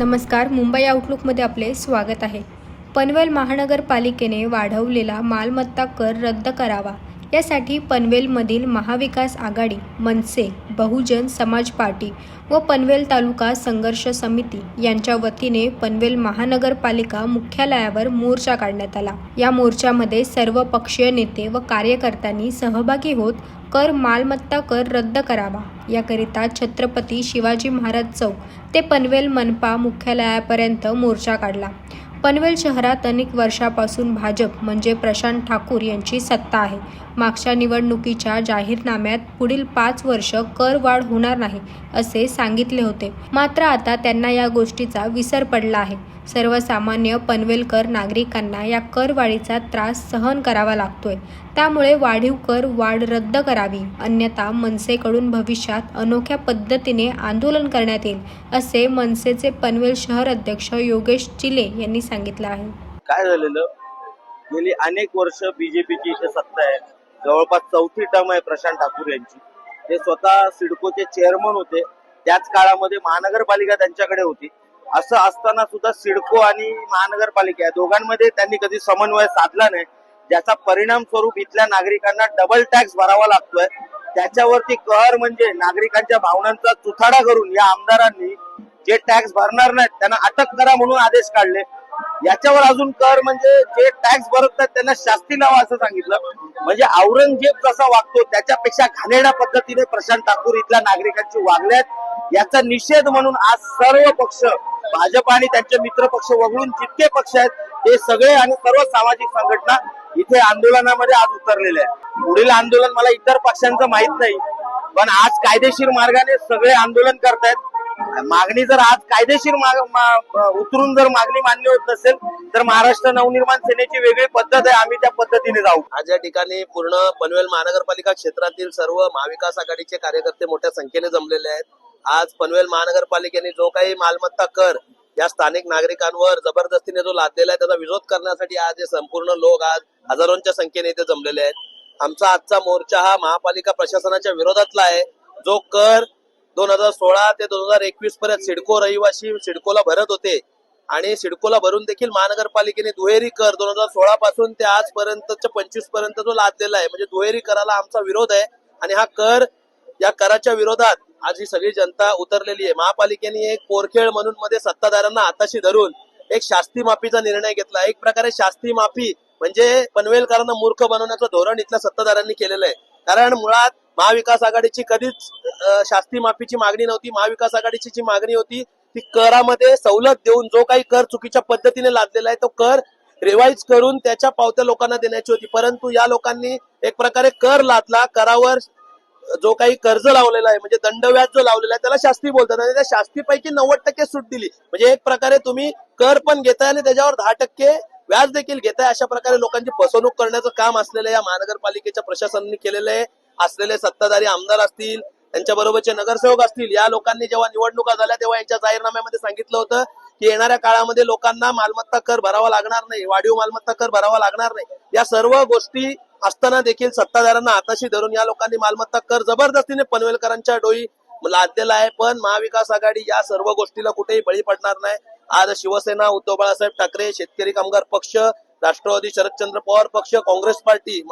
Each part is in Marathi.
नमस्कार मुंबई आउटलुकमध्ये आपले स्वागत आहे. पनवेल महानगरपालिकेने वाढवलेला मालमत्ता कर रद्द करावा. यासाठी पनवेलमधील महाविकास आघाडी मनसे बहुजन समाज पार्टी व पनवेल तालुका संघर्ष समिती यांच्या वतीने पनवेल महानगरपालिका मुख्यालयावर मोर्चा काढण्यात आला. या मोर्चामध्ये सर्व पक्षीय नेते व कार्यकर्त्यांनी सहभागी होत कर मालमत्ता कर रद्द करावा. याकरिता छत्रपती शिवाजी महाराज चौक ते पनवेल मनपा मुख्यालयापर्यंत मोर्चा काढला. पनवेल शहरात अनेक वर्षापासून भाजप म्हणजे प्रशांत ठाकूर यांची सत्ता आहे. मागच्या निवडणुकीच्या जाहीरनाम्यात पुढील पाच वर्ष कर वाढ होणार नाही असे सांगितले होते. मात्र आता त्यांना या गोष्टीचा विसर पडला आहे. सर्वसामान्य पनवेलकर नागरिकांना या करवाढीचा त्रास सहन करावा लागतोय. त्यामुळे वाढीव कर वाढ रद्द करावी अन्यथा मनसेकडून भविष्यात अनोख्या पद्धतीने आंदोलन करण्यात येईल असे मनसेचे पनवेल शहर अध्यक्ष योगेश चिले यांनी सांगितलं आहे. काय झालेलं? गेली अनेक वर्ष बीजेपीची इथे सत्ता आहे. जवळपास चौथी टर्म आहे प्रशांत ठाकूर यांची. ते स्वतः सिडकोचे चेअरमन होते. त्याच काळामध्ये महानगरपालिका त्यांच्याकडे होती. असं असताना सुद्धा सिडको आणि महानगरपालिका या दोघांमध्ये त्यांनी कधी समन्वय साधला नाही. ज्याचा परिणाम स्वरूप इथल्या नागरिकांना डबल टॅक्स भरावा लागतोय. त्याच्यावरती कर म्हणजे नागरिकांच्या भावनांचा चुथाडा करून या आमदारांनी जे टॅक्स भरणार नाहीत त्यांना अटक करा म्हणून आदेश काढले. याच्यावर अजून कर म्हणजे जे टॅक्स भरत नाहीत त्यांना शास्ती लावा असं सांगितलं. म्हणजे औरंगजेब जसा वागतो त्याच्यापेक्षा घाणेरड्या पद्धतीने प्रशांत ठाकूर इथल्या नागरिकांची वागल्यात याचा निषेध म्हणून आज सर्व पक्ष भाजप आणि त्यांचे मित्र पक्ष वगळून जितके पक्ष आहेत ते सगळे आणि सर्व सामाजिक संघटना इथे आंदोलनामध्ये आज उतरलेले आहेत. पुढील आंदोलन मला इतर पक्षांचं माहीत नाही पण आज कायदेशीर मार्गाने सगळे आंदोलन करतायत. मागणी जर आज कायदेशीर मा- उतरून जर मागणी मान्य होत नसेल तर महाराष्ट्र नवनिर्माण सेनेची वेगळी पद्धत आहे आम्ही त्या पद्धतीने जाऊ. आज या ठिकाणी पूर्ण पनवेल महानगरपालिका क्षेत्रातील सर्व महाविकास आघाडीचे कार्यकर्ते मोठ्या संख्येने जमलेले आहेत. आज पनवेल महानगरपालिकेने जो काही मालमत्ता कर या स्थानिक नागरिकांवर जबरदस्तीने जो लादलेला आहे त्याचा विरोध करण्यासाठी आज हे संपूर्ण लोक आज हजारोंच्या संख्येने इथे जमलेले आहेत. आमचा आजचा मोर्चा हा महापालिका प्रशासनाच्या विरोधातला आहे. जो कर दोन हजार सोळा ते दोन हजार एकवीस पर्यंत सिडको रहिवासी सिडकोला भरत होते. आणि सिडकोला भरून देखील महानगरपालिकेने दुहेरी कर दोन हजार सोळा पासून ते आजपर्यंतच्या पंचवीसपर्यंत जो लादलेला आहे. म्हणजे दुहेरी कराला आमचा विरोध आहे. आणि हा कर या कराच्या विरोधात आज ही सगळी जनता उतरलेली आहे. महापालिकेने एक पोरखेळ म्हणून मध्ये सत्ताधाऱ्यांना हाताशी धरून एक शास्ती माफीचा निर्णय घेतला. एक प्रकारे शास्ती माफी म्हणजे पनवेलकरांना मूर्ख बनवण्याचं धोरण इथल्या सत्ताधाऱ्यांनी केलेलं आहे. कारण मुळात महाविकास आघाडीची कधीच शास्ती माफीची मागणी नव्हती. महाविकास आघाडीची जी मागणी होती ती करामध्ये सवलत देऊन जो काही कर चुकीच्या पद्धतीने लादलेला आहे तो कर रिवाईज करून त्याच्या पावत्या लोकांना देण्याची होती. परंतु या लोकांनी एक प्रकारे कर लादला. करावर जो काही कर्ज लावलेला आहे म्हणजे दंडव्याज जो लावलेला आहे त्याला शास्ती बोलतात. आणि त्या शास्तीपैकी नव्वद टक्के सूट दिली. म्हणजे एक प्रकारे तुम्ही कर पण घेताय आणि त्याच्यावर दहा टक्के व्याज देखील घेताय अशा प्रकारे लोकांची फसवणूक करण्याचं काम असलेलं या महानगरपालिकेच्या प्रशासनाने केलेलं आहे. असलेले सत्ताधारी आमदार असतील त्यांच्या बरोबरचे नगरसेवक असतील या लोकांनी जेव्हा निवडणुका झाल्या तेव्हा यांच्या जाहीरनाम्यामध्ये सांगितलं होतं की येणाऱ्या काळामध्ये लोकांना मालमत्ता कर भरावा लागणार नाही वाढीव मालमत्ता कर भरावा लागणार नाही. या सर्व गोष्टी असताना देखील सत्ताधाऱ्यांना हाताशी धरून या लोकांनी मालमत्ता कर जबरदस्तीने पनवेलकरांच्या डोई लादलेला आहे. पण महाविकास आघाडी या सर्व गोष्टीला कुठेही बळी पडणार नाही. आज शिवसेना उद्धव बाळासाहेब ठाकरे शेतकरी कामगार पक्ष Rashtravadi Sharadchandra Pawar Paksha Congress party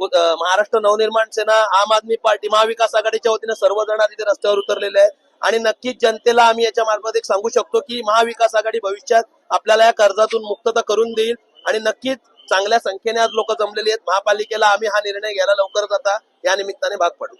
Maharashtra Navnirman Sena Aam Aadmi party महाविकास आघाडीच्या वतीने सर्वजण तिथे रस्त्यावर उतरलेले आहेत. आणि नक्कीच जनतेला आम्ही याच्या मार्फत एक सांगू शकतो की महाविकास आघाडी भविष्यात आपल्याला या कर्जातून मुक्तता करून देईल. आणि नक्कीच चांगल्या संख्येने आज लोक जमलेली आहेत. महापालिकेला आम्ही हा निर्णय घ्यायला लवकरच आता या निमित्ताने भाग पडू.